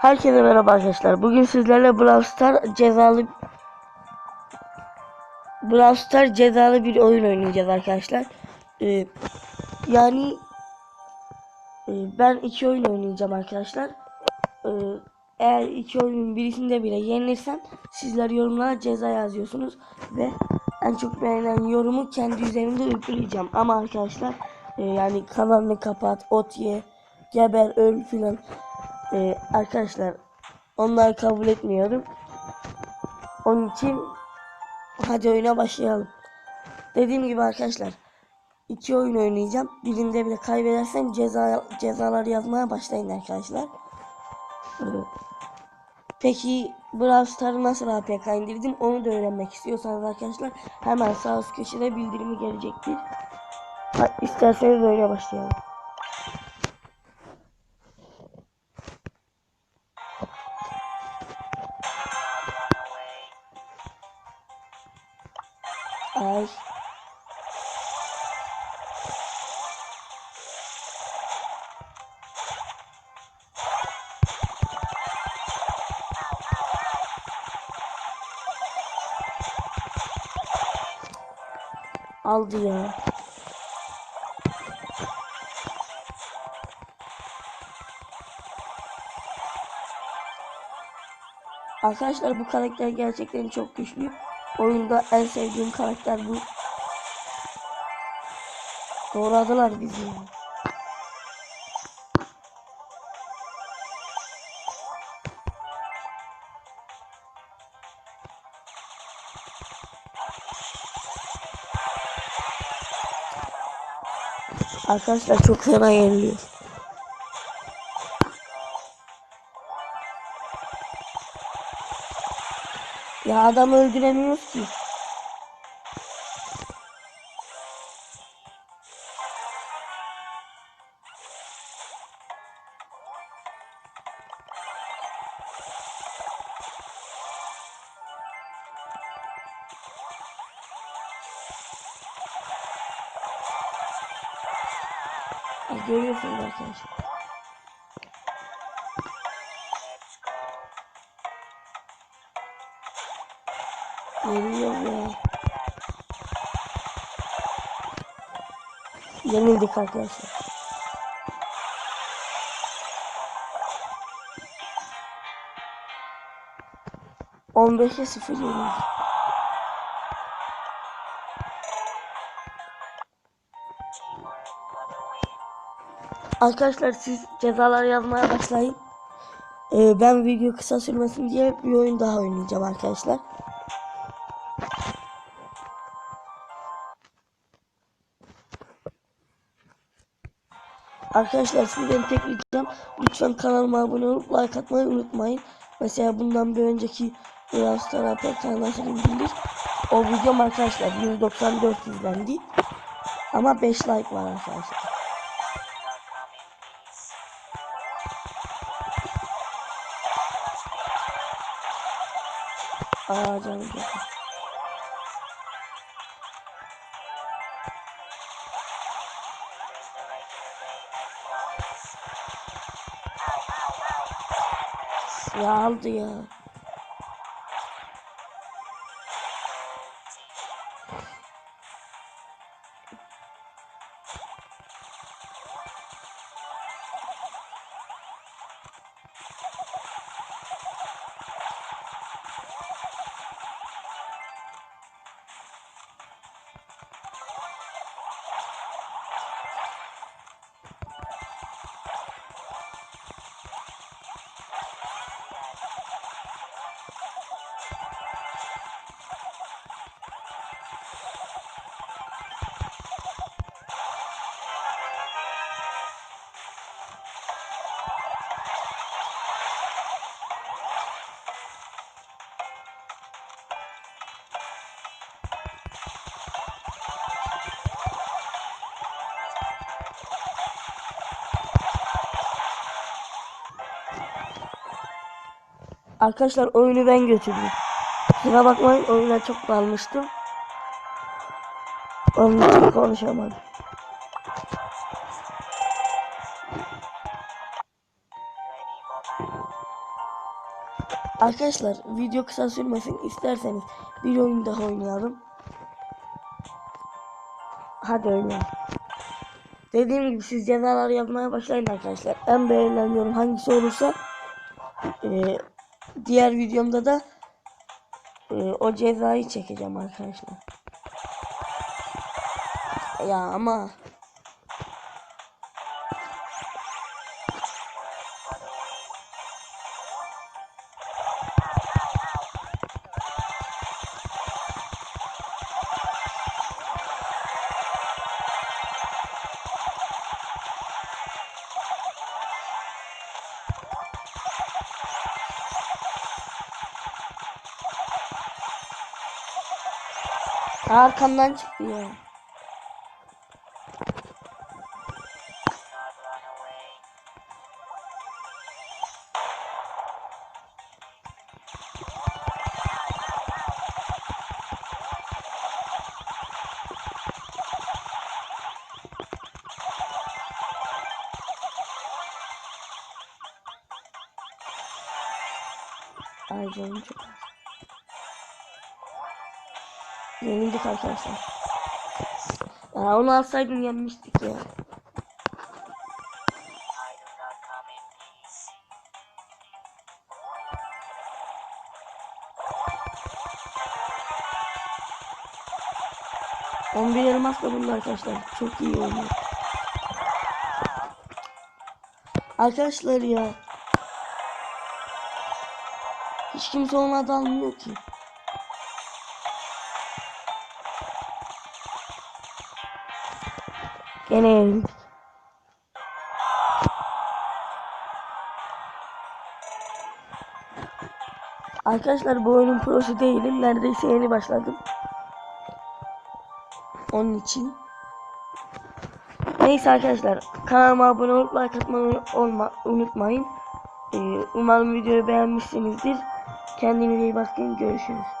Herkese merhaba arkadaşlar. Bugün sizlerle Brawl Star cezalı Brawl Star cezalı bir oyun oynayacağız arkadaşlar. Ee, yani e, ben iki oyun oynayacağım arkadaşlar. Ee, eğer iki oyunun birisinde bile yenilirsem sizler yorumlara ceza yazıyorsunuz ve en çok beğenilen yorumu kendi üzerimde uygulayacağım. Ama arkadaşlar e, yani kanalını kapat, ot ye, geber, öl filan ee, arkadaşlar onları kabul etmiyorum. Onun için hadi oyuna başlayalım. Dediğim gibi arkadaşlar iki oyun oynayacağım. Birinde bile kaybedersem ceza cezalar yazmaya başlayın arkadaşlar. Peki Brawl Star'ı nasıl APK indirdim onu da öğrenmek istiyorsanız arkadaşlar hemen sağ üst köşede bildirimi gelecektir. Ha, isterseniz oyuna başlayalım. Ay. Aldı ya. Arkadaşlar bu karakter gerçekten çok güçlü. Oyunda en sevdiğim karakter bu. Doğradılar bizi. Arkadaşlar çok fena yeniliyor. Ya adam öldüremiyoruz ki. Görüyorsunuz arkadaşlar. Yeniliyor ya. Yenildik arkadaşlar. On beşe sıfır yenildik. Arkadaşlar siz cezalar yazmaya başlayın. Ee, ben video kısa sürmesin diye bir oyun daha oynayacağım arkadaşlar. Arkadaşlar sizden tek ricam lütfen kanalıma abone olup like atmayı unutmayın. Mesela bundan bir önceki APK nasıl indirilir? O videom arkadaşlar 194 izlendi. Ama 5 like var arkadaşlar. Aa canım. Ya aldı ya. Arkadaşlar oyunu ben götürdüm. Kusura bakmayın oyuna çok dalmıştım. Onun için konuşamadım. Arkadaşlar video kısa sürmesin isterseniz bir oyun daha oynayalım. Hadi oynayalım. Dediğim gibi siz cezalar yazmaya başlayın arkadaşlar. En beğenilen yorum hangisi olursa e, diğer videomda da e, o cezayı çekeceğim arkadaşlar. Ya ama arkamdan çıktı ya. Ay canım çok Yenildik arkadaşlar. Ya onu alsaydın yenmiştik ya. On bir elmas da buldu arkadaşlar. Çok iyi oynuyor. Arkadaşlar ya. Hiç kimse ona dalmıyor ki. Gene. Arkadaşlar bu oyunun prosu değilim. Neredeyse yeni başladım. Onun için. Neyse arkadaşlar kanalıma abone olup like atmayı olma, unutmayın. Ee, umarım videoyu beğenmişsinizdir. Kendinize iyi bakın. Görüşürüz.